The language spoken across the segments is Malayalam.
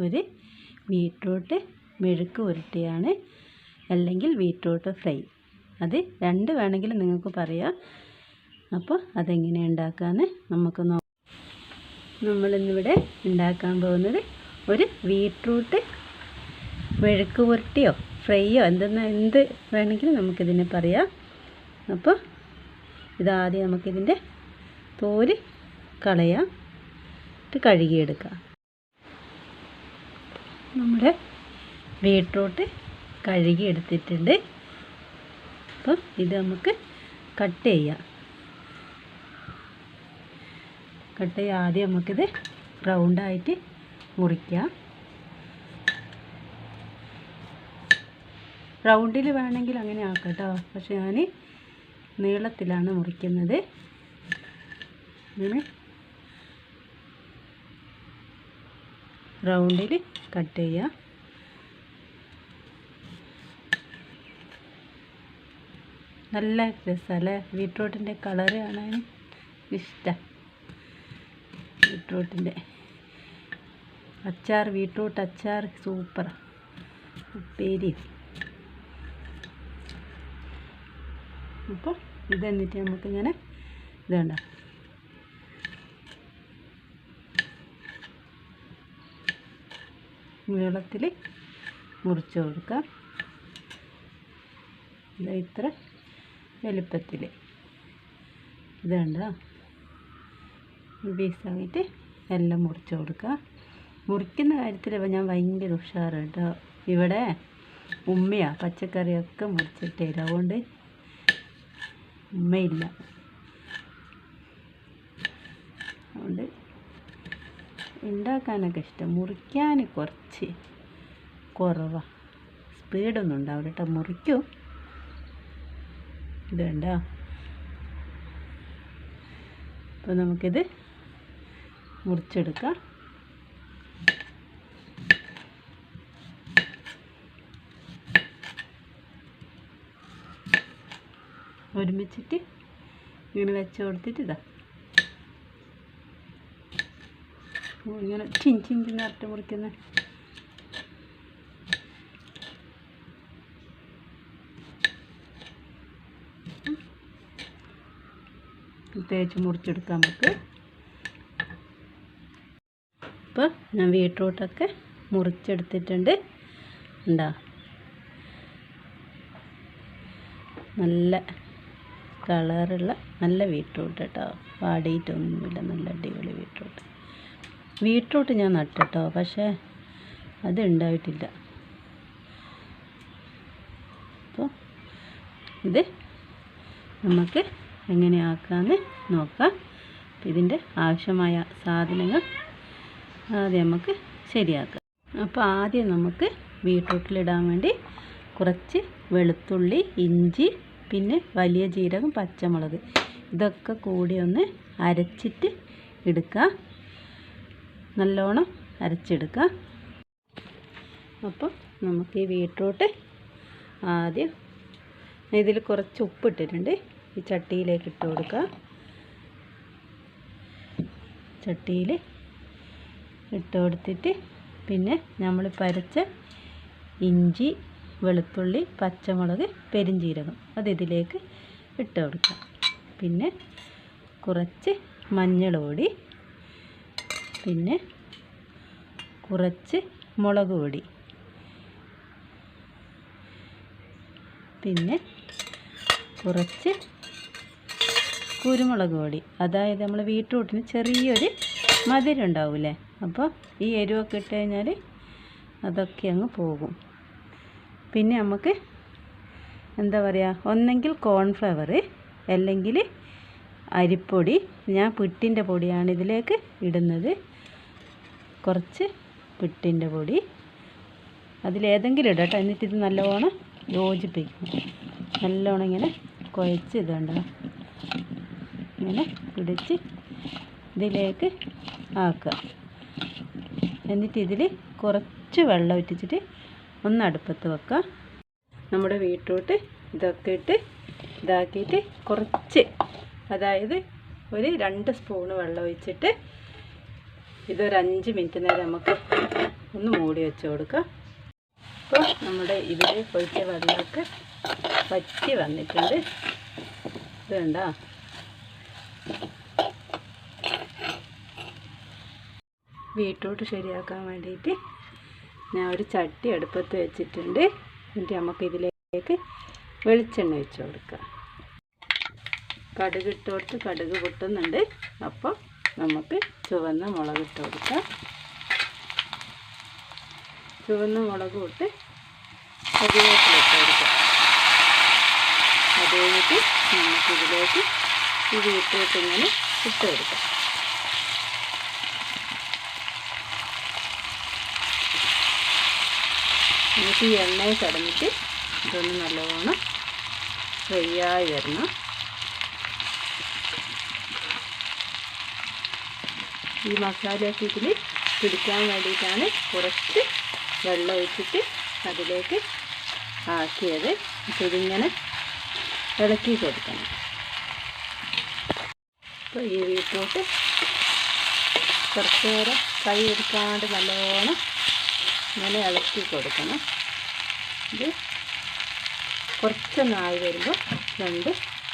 ഒരു ബീട്രൂട്ട് മെഴുക്ക് പുരട്ടിയാണ് അല്ലെങ്കിൽ ബീട്രൂട്ട് ഫ്രൈ. അത് രണ്ട് വേണമെങ്കിലും നിങ്ങൾക്ക് പറയാം. അപ്പോൾ അതെങ്ങനെ ഉണ്ടാക്കാമെന്ന് നമുക്ക് നോക്കാം നമ്മളിന്നിവിടെ ഉണ്ടാക്കാൻ പോകുന്നത് ഒരു ബീട്രൂട്ട് മെഴുക്ക് പുരട്ടിയോ ഫ്രൈയോ എന്തെന്ന് എന്ത് വേണമെങ്കിലും നമുക്കിതിനെ പറയാം. അപ്പോൾ ഇതാദ്യം നമുക്കിതിന്റെ തോൽ കളയാം. എന്നിട്ട് കഴുകിയെടുക്കാം. നമ്മുടെ ബീട്രൂട്ട് കഴുകി എടുത്തിട്ടുണ്ട് അപ്പം ഇത് നമുക്ക് കട്ട് ചെയ്യാം. കട്ട് ചെയ്യാൻ ആദ്യം നമുക്കിത് റൗണ്ടായിട്ട് മുറിക്കാം. റൗണ്ടിൽ വേണമെങ്കിൽ അങ്ങനെ ആക്കട്ടോ കേട്ടോ. പക്ഷെ ഞാൻ നീളത്തിലാണ് മുറിക്കുന്നത്. ഇങ്ങനെ റൗണ്ടിൽ കട്ട് ചെയ്യുക നല്ല രസമല്ലേ ബീട്രൂട്ടിന്റെ കളറ് കാണാൻ ഇഷ്ടം. ബീട്രൂട്ടിന്റെ അച്ചാർ ബീട്രൂട്ട് അച്ചാർ സൂപ്പർ. ഉപ്പേരി. അപ്പോൾ ഇതെന്നിട്ട് നമുക്കിങ്ങനെ ഇതുണ്ട നീളത്തിൽ മുറിച്ച് കൊടുക്കാം ഇത് ഇത്ര വലുപ്പത്തിൽ. ഇതുണ്ടോ പീസായിട്ട് എല്ലാം മുറിച്ച് കൊടുക്കുക. മുറിക്കുന്ന കാര്യത്തിൽ ഇപ്പോൾ ഞാൻ ഭയങ്കര ഉഷാറ് കേട്ടോ. ഇവിടെ ഉമ്മയാണ് പച്ചക്കറിയൊക്കെ മുറിച്ചിട്ട് തരും. അതുകൊണ്ട് ഉമ്മയില്ല. അതുകൊണ്ട് ഉണ്ടാക്കാനൊക്കെ ഇഷ്ടം. മുറിക്കാൻ കുറച്ച് കുറവാണ് സ്പീഡൊന്നും ഉണ്ടാവില്ല കേട്ടോ. മുറിക്കും. ഇത് കണ്ടോ? അപ്പോൾ നമുക്കിത് മുറിച്ചെടുക്കാം. ഒരുമിച്ചിട്ട് ഇങ്ങനെ വെച്ച് കൊടുത്തിട്ട് ഇതാ. ഇങ്ങനെ ചിൻ ചിന്നറിട്ട് മുറിക്കുന്നത് തേച്ച് മുറിച്ചെടുക്കാം നമുക്ക് ഇപ്പോൾ ഞാൻ ബീട്രൂട്ടൊക്കെ മുറിച്ചെടുത്തിട്ടുണ്ട്. ഉണ്ടോ നല്ല കളറുള്ള നല്ല ബീട്രൂട്ട് കേട്ടോ. വാടിയിട്ടൊന്നുമില്ല. നല്ല അടിപൊളി ബീട്രൂട്ട്. ബീട്രൂട്ട് ഞാൻ നട്ടിട്ടോ? പക്ഷേ അത് ഉണ്ടായിട്ടില്ല അപ്പോൾ ഇത് നമുക്ക് എങ്ങനെയാക്കാമെന്ന് നോക്കാം. ഇതിന്റെ ആവശ്യമായ സാധനങ്ങൾ ആദ്യം നമുക്ക് ശരിയാക്കാം. അപ്പോൾ ആദ്യം നമുക്ക് ബീട്രൂട്ടിലിടാൻ വേണ്ടി കുറച്ച് വെളുത്തുള്ളി ഇഞ്ചി പിന്നെ വലിയ ജീരകം പച്ചമുളക് ഇതൊക്കെ കൂടി ഒന്ന് അരച്ചിട്ട് എടുക്കുക നല്ലോണം അരച്ചെടുക്കുക. അപ്പോൾ നമുക്ക് ഈ ബീട്രൂട്ട് ആദ്യം ഇതിൽ കുറച്ച് ഉപ്പ് ഉപ്പിട്ടിട്ടുണ്ട്. ഈ ചട്ടിയിലേക്ക് ഇട്ട് കൊടുക്കുക. ചട്ടിയിൽ ഇട്ട് കൊടുത്തിട്ട് പിന്നെ നമ്മൾ പരച്ച ഇഞ്ചി വെളുത്തുള്ളി പച്ചമുളക് പെരിഞ്ചീരകം അത് ഇതിലേക്ക് ഇട്ട് കൊടുക്കുക. പിന്നെ കുറച്ച് മഞ്ഞൾ പൊടി പിന്നെ കുറച്ച് മുളക് പൊടി. പിന്നെ കുറച്ച് കുരുമുളക് പൊടി. അതായത് നമ്മൾ ബീട്രൂട്ടിന് ചെറിയൊരു മധുരം ഉണ്ടാവില്ലേ അപ്പോൾ ഈ എരിവൊക്കെ ഇട്ട് കഴിഞ്ഞാൽ അതൊക്കെ അങ്ങ് പോകും. പിന്നെ നമുക്ക് എന്താ പറയുക ഒന്നെങ്കിൽ കോൺഫ്ലവർ അല്ലെങ്കിൽ അരിപ്പൊടി. ഞാൻ പിട്ടിന്റെ പൊടിയാണ് ഇതിലേക്ക് ഇടുന്നത്. കുറച്ച് പിട്ടിന്റെ പൊടി. അതിലേതെങ്കിലും ഇടാം കേട്ടോ എന്നിട്ട് ഇത് നല്ലവണ്ണം യോജിപ്പിക്കും. നല്ലോണം ഇങ്ങനെ കുഴച്ച് ഇതുണ്ടോ? ഇങ്ങനെ പിടിച്ച് ഇതിലേക്ക് ആക്കുക. എന്നിട്ട് ഇതിൽ കുറച്ച് വെള്ളം ഇട്ടിച്ചിട്ട് ഒന്ന് അടുപ്പത്ത് വെക്കുക. നമ്മുടെ വീട്ടിലോട്ട് ഇതൊക്കെ ഇട്ട് ഇതാക്കിയിട്ട് കുറച്ച് അതായത് ഒരു രണ്ട് സ്പൂണ് വെള്ളം ഒഴിച്ചിട്ട് ഇതൊരു അഞ്ച് മിനിറ്റ് നേരം നമുക്ക് ഒന്ന് മൂടി വെച്ച് കൊടുക്കാം. അപ്പോൾ നമ്മുടെ ഇതിൽ ഒഴിച്ച വെള്ളമൊക്കെ വറ്റി വന്നിട്ടുണ്ട്. ഇത് കണ്ടോ? ബീട്രൂട്ട് ശരിയാക്കാൻ വേണ്ടിയിട്ട് ഞാൻ ഒരു ചട്ടി അടുപ്പത്ത് വെച്ചിട്ടുണ്ട്. എന്നിട്ട് നമുക്ക് ഇതിലേക്ക് വെളിച്ചെണ്ണ വെച്ച് കൊടുക്കാം. കടുക് ഇട്ട് കടുക് പൊട്ടുന്നുണ്ട്. അപ്പോൾ നമുക്ക് ചുവന്ന മുളക് ഇട്ട് കൊടുക്കാം. ചുവന്ന മുളക് ഇട്ട് കരിവേപ്പില ഇട്ട് കൊടുക്കാം. അത് കഴിഞ്ഞിട്ട് നമുക്കിതിലേക്ക് ഈ ഇട്ടിട്ട് ഇങ്ങനെ ഇട്ട് കൊടുക്കാം. എന്നിട്ട് ഈ എണ്ണയിൽ കടന്നിട്ട് ഇതൊന്ന് നല്ലവണ്ണം ഫ്രൈ ആയി വരണം. ഈ മസാലയൊക്കെ ഇതിൽ പിടിക്കാൻ വേണ്ടിയിട്ടാണ് കുറച്ച് വെള്ളം ഒഴിച്ചിട്ട് അതിലേക്ക് ആക്കിയത്. ഇതിങ്ങനെ ഇളക്കി കൊടുക്കണം. അപ്പോൾ ഈ വീട്ടിലോട്ട് കുറച്ച് നേരം കൈ എടുക്കാണ്ട് നല്ലോണം ഇങ്ങനെ ഇളക്കി കൊടുക്കണം. ഇത് കുറച്ചൊന്നായി വരുമ്പോൾ രണ്ട്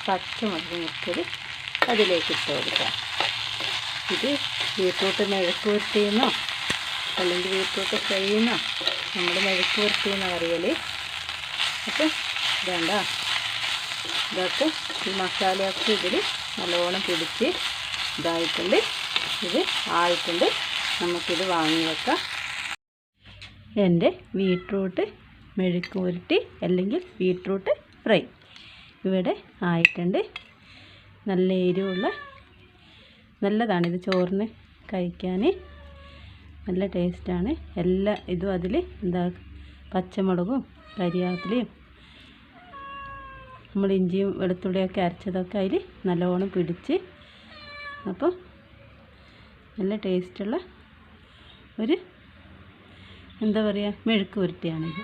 പച്ചമുളക് മുറിച്ചത് അതിലേക്ക് ഇട്ട് കൊടുക്കാം. ഇത് ബീട്രൂട്ട് മെഴുക്ക് പുരട്ടിയെന്നോ അല്ലെങ്കിൽ ബീട്രൂട്ട് ഫ്രൈ എന്നോ നമ്മൾ മെഴുക്ക് പുരട്ടിയെന്നോ അറിയൽ അപ്പം വേണ്ട. ഇതൊക്കെ ഈ മസാലയൊക്കെ ഇതിൽ നല്ലോണം പിടിച്ച് ഇതായിട്ടുണ്ട്. ഇത് ആയിട്ടുണ്ട്. നമുക്കിത് വാങ്ങി വെക്കാം. എന്റെ ബീട്രൂട്ട് മെഴുക്ക് പുരട്ടി അല്ലെങ്കിൽ ബീട്രൂട്ട് ഫ്രൈ. ഇവിടെ ആയിട്ടുണ്ട്. നല്ല എരിവുള്ള നല്ലതാണ് ഇത് ചോറിന് കഴിക്കാൻ. നല്ല ടേസ്റ്റാണ്. എല്ലാ ഇതും അതിൽ എന്താ പച്ചമുളകും കരിയാപ്പിലയും നമ്മൾ ഇഞ്ചിയും വെളുത്തുള്ളിയൊക്കെ അരച്ചതൊക്കെ അതിൽ നല്ലോണം പിടിച്ച് അപ്പോൾ നല്ല ടേസ്റ്റുള്ള ഒരു എന്താ പറയുക മെഴുക്ക് പുരട്ടിയാണിത്.